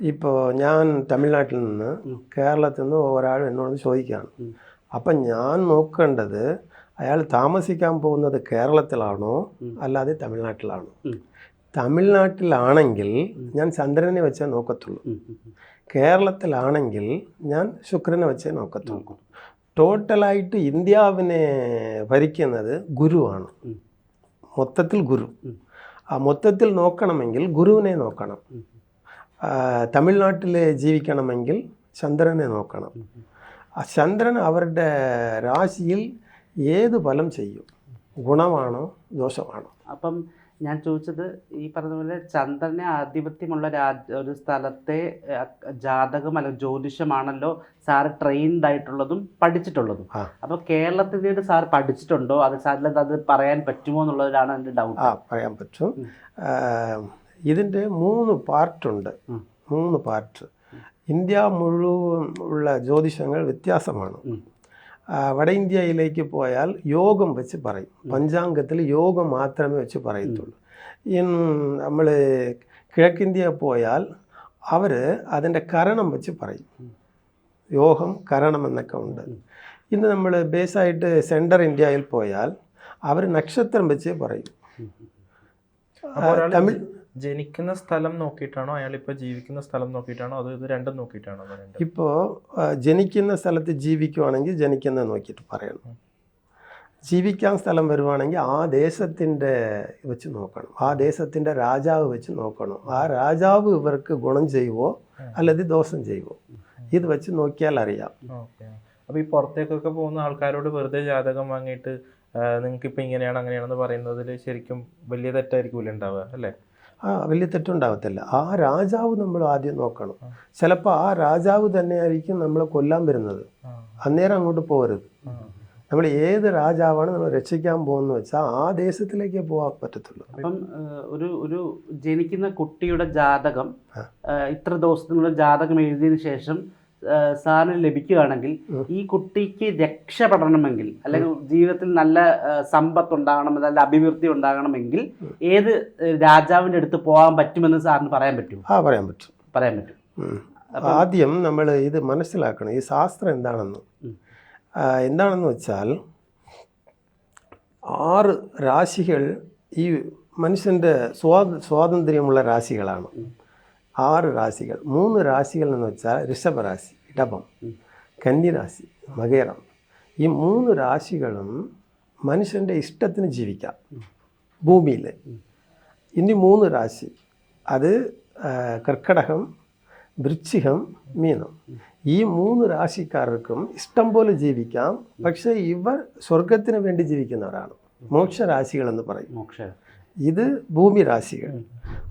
ഇപ്പോൾ ഞാൻ തമിഴ്നാട്ടിൽ നിന്ന് കേരളത്തിൽ നിന്ന് ഒരാൾ എന്നോട് ചോദിക്കുകയാണ്. അപ്പം ഞാൻ നോക്കേണ്ടത് അയാൾ താമസിക്കാൻ പോകുന്നത് കേരളത്തിലാണോ. അല്ലാതെ തമിഴ്നാട്ടിലാണോ? തമിഴ്നാട്ടിലാണെങ്കിൽ ഞാൻ ചന്ദ്രനെ വെച്ചേ നോക്കത്തുള്ളൂ. കേരളത്തിലാണെങ്കിൽ ഞാൻ ശുക്രനെ വെച്ചേ നോക്കത്തുള്ളൂ. ടോട്ടലായിട്ട് ഇന്ത്യാവിനെ ഭരിക്കുന്നത് ഗുരുവാണ്. മൊത്തത്തിൽ ഗുരു. ആ മൊത്തത്തിൽ നോക്കണമെങ്കിൽ ഗുരുവിനെ നോക്കണം. തമിഴ്നാട്ടിൽ ജീവിക്കണമെങ്കിൽ ചന്ദ്രനെ നോക്കണം. ചന്ദ്രൻ അവരുടെ രാശിയിൽ ഏത് ഫലം ചെയ്യും? ഗുണമാണോ ദോഷമാണോ? അപ്പം ഞാൻ ചോദിച്ചത് ഈ പറഞ്ഞ പോലെ ചന്ദ്രനെ ആധിപത്യമുള്ള രാജ ഒരു സ്ഥലത്തെ ജാതകം അല്ലെങ്കിൽ ജ്യോതിഷമാണല്ലോ സാറ് ട്രെയിൻഡ് ആയിട്ടുള്ളതും പഠിച്ചിട്ടുള്ളതും. അപ്പോൾ അപ്പൊ കേരളത്തിൽ സാർ പഠിച്ചിട്ടുണ്ടോ? അത് സാറിൽ അത് പറയാൻ പറ്റുമോ എന്നുള്ളതിലാണ് എന്റെ ഡൗട്ട്. ആ പറയാൻ പറ്റും. ഇതിന്റെ മൂന്ന് പാർട്ടുണ്ട്. മൂന്ന് പാർട്ട്. ഇന്ത്യ മുഴുവൻ ഉള്ള ജ്യോതിഷങ്ങൾ വ്യത്യാസമാണ്. വട ഇന്ത്യയിലേക്ക് പോയാൽ യോഗം വെച്ച് പറയും. പഞ്ചാംഗത്തിൽ യോഗം മാത്രമേ വെച്ച് പറയത്തുള്ളൂ. നമ്മൾ കിഴക്കിന്ത്യ പോയാൽ അവർ അതിന്റെ കരണം വെച്ച് പറയും. യോഗം കരണം എന്നൊക്കെ ഉണ്ട്. ഇന്ന് നമ്മൾ ബേസായിട്ട് സെൻട്രൽ ഇന്ത്യയിൽ പോയാൽ അവർ നക്ഷത്രം വെച്ച് പറയും. തമിഴ് ജനിക്കുന്ന സ്ഥലം നോക്കിയിട്ടാണോ? അയാൾ ഇപ്പോൾ ജീവിക്കുന്ന സ്ഥലം നോക്കിയിട്ടാണോ? അതോ ഇത് രണ്ടും നോക്കിയിട്ടാണോ? ഇപ്പോൾ ജനിക്കുന്ന സ്ഥലത്ത് ജീവിക്കുവാണെങ്കിൽ ജനിക്കുന്നത് നോക്കിയിട്ട് പറയണം. ജീവിക്കാൻ സ്ഥലം വരുവാണെങ്കിൽ ആ ദേശത്തിന്റെ വെച്ച് നോക്കണം. ആ ദേശത്തിന്റെ രാജാവ് വെച്ച് നോക്കണം. ആ രാജാവ് ഇവർക്ക് ഗുണം ചെയ്യുവോ? അല്ലെങ്കിൽ ദോഷം ചെയ്യുവോ? ഇത് വെച്ച് നോക്കിയാൽ അറിയാം. അപ്പോൾ അപ്പൊ ഈ പുറത്തേക്കൊക്കെ പോകുന്ന ആൾക്കാരോട് വെറുതെ ജാതകം വാങ്ങിയിട്ട് നിങ്ങൾക്ക് ഇപ്പൊ ഇങ്ങനെയാണ് അങ്ങനെയാണെന്ന് പറയുന്നതിൽ ശരിക്കും വലിയ തെറ്റായിരിക്കില്ല ഉണ്ടാവുക അല്ലേ? ആ വലിയ തെറ്റുണ്ടാവത്തില്ല. ആ രാജാവ് നമ്മൾ ആദ്യം നോക്കണം. ചിലപ്പോൾ ആ രാജാവ് തന്നെയായിരിക്കും നമ്മൾ കൊല്ലാൻ വരുന്നത്. അന്നേരം അങ്ങോട്ട് പോകരുത്. നമ്മൾ ഏത് രാജാവാണ് നമ്മൾ രക്ഷിക്കാൻ പോകുന്നത് വെച്ചാൽ ആ ദേശത്തിലേക്കേ പോകാൻ പറ്റത്തുള്ളൂ. അപ്പം ഒരു ഒരു ജനിക്കുന്ന കുട്ടിയുടെ ജാതകം ഇത്ര ദിവസത്തിനുള്ള ജാതകം എഴുതിയതിനു ശേഷം സാറിന് ലഭിക്കുകയാണെങ്കിൽ ഈ കുട്ടിക്ക് രക്ഷപ്പെടണമെങ്കിൽ അല്ലെങ്കിൽ ജീവിതത്തിൽ നല്ല സമ്പത്ത് ഉണ്ടാകണം നല്ല അഭിവൃദ്ധി ഉണ്ടാകണമെങ്കിൽ ഏത് രാജാവിന്റെ അടുത്ത് പോകാൻ പറ്റുമെന്ന് സാറിന് പറയാൻ പറ്റും ആ പറയാൻ പറ്റും. പറയാൻ പറ്റും. ആദ്യം നമ്മൾ ഇത് മനസ്സിലാക്കണം. ഈ ശാസ്ത്രം എന്താണെന്ന്. എന്താണെന്ന് വെച്ചാൽ ആറ് രാശികൾ ഈ മനുഷ്യന്റെ സ്വാ സ്വാതന്ത്ര്യമുള്ള രാശികളാണ്. ആറ് രാശികൾ. മൂന്ന് രാശികൾ എന്ന് വെച്ചാൽ ഋഷഭരാശി ഇടപം കന്നിരാശി മകേരം. ഈ മൂന്ന് രാശികളും മനുഷ്യന്റെ ഇഷ്ടത്തിന് ജീവിക്കാം. ഭൂമിയിൽ. ഇനി മൂന്ന് രാശി. അത് കർക്കടകം വൃശ്ചികം മീനം. ഈ മൂന്ന് രാശിക്കാർക്കും ഇഷ്ടം പോലെ ജീവിക്കാം. പക്ഷേ ഇവർ സ്വർഗത്തിന് വേണ്ടി ജീവിക്കുന്നവരാണ്. മോക്ഷരാശികൾ എന്ന് പറയും. മോക്ഷ ഇത് ഭൂമി രാശികൾ.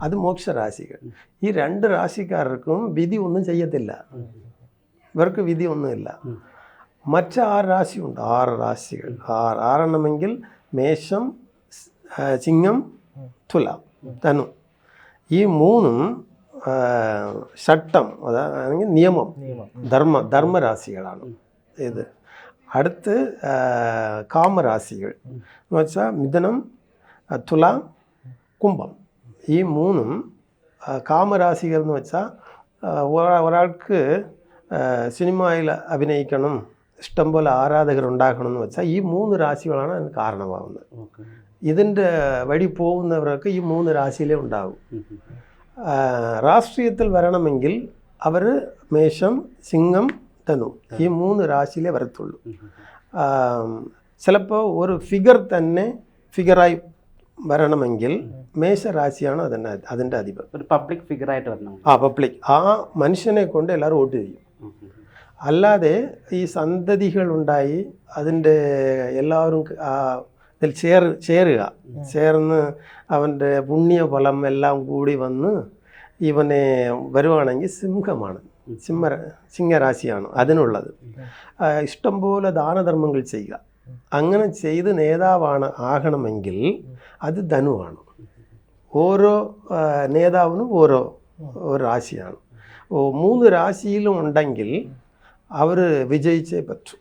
അത് മോക്ഷരാശികൾ. ഈ രണ്ട് രാശിക്കാർക്കും വിധി ഒന്നും ചെയ്യത്തില്ല. ഇവർക്ക് വിധി ഒന്നുമില്ല. മറ്റ് ആറ് രാശിയുണ്ട് ആറ് രാശികൾ. ആറ് ആറെണ്ണമെങ്കിൽ സ്- ചിങ്ങം തുല തനു ഈ മൂന്നും ഷട്ടം അതാണെങ്കിൽ നിയമം ധർമ്മ ധർമ്മരാശികളാണ്. ഇത്. അടുത്ത് കാമരാശികൾ. എന്ന് വെച്ചാൽ മിഥുനം തുല കുംഭം. ഈ മൂന്നും ആ, കാമരാശികൾ എന്ന് വെച്ചാൽ ആ, ഒരാ- ഒരാൾക്ക് ആ, സിനിമയിൽ അഭിനയിക്കണം ഇഷ്ടംപോലെ ആരാധകർ ഉണ്ടാക്കണം എന്ന് വെച്ചാൽ ഈ മൂന്ന് രാശികളാണ് അതിന് കാരണമാകുന്നത് ഓക്കെ. ഇതിന്റെ വഴി പോകുന്നവർക്ക് ഈ മൂന്ന് രാശിയിലേ ഉണ്ടാകും ആ, രാഷ്ട്രീയത്തിൽ വരണമെങ്കിൽ അവർ മേഷം സിംഹം ധനു ഈ മൂന്ന് രാശിയിലേ വരത്തുള്ളൂ. ചിലപ്പോൾ ഒരു ഫിഗർ തന്നെ ഫിഗറായി വരണമെങ്കിൽ മേശരാശിയാണ് അതിന്റെ അതിന്റെ അധിപൻ. ഒരു പബ്ലിക് ഫിഗർ ആയിട്ട് വരണം. ആ പബ്ലിക് ആ മനുഷ്യനെ കൊണ്ട് എല്ലാവരും വോട്ട് ചെയ്യും. അല്ലാതെ ഈ സന്തതികൾ ഉണ്ടായി അതിന്റെ എല്ലാവരും ഇതിൽ ചേർ ചേരുക. ചേർന്ന് അവന്റെ പുണ്യഫലം എല്ലാം കൂടി വന്ന് ഇവനെ വരുവാണെങ്കിൽ സിംഹമാണ്. സിംഹ സിംഹരാശിയാണ് അതിനുള്ളത്. ഇഷ്ടംപോലെ ദാനധർമ്മങ്ങൾ ചെയ്യുക. അങ്ങനെ ചെയ്ത് നേതാവാണ് ആകണമെങ്കിൽ അത് ധനുവാണ് ഓരോ ആ, നേതാവിനും ഓരോ ഒരു രാശിയാണ് ഓ മൂന്ന് രാശിയിലും ഉണ്ടെങ്കിൽ അവർ വിജയിച്ചേ പറ്റൂ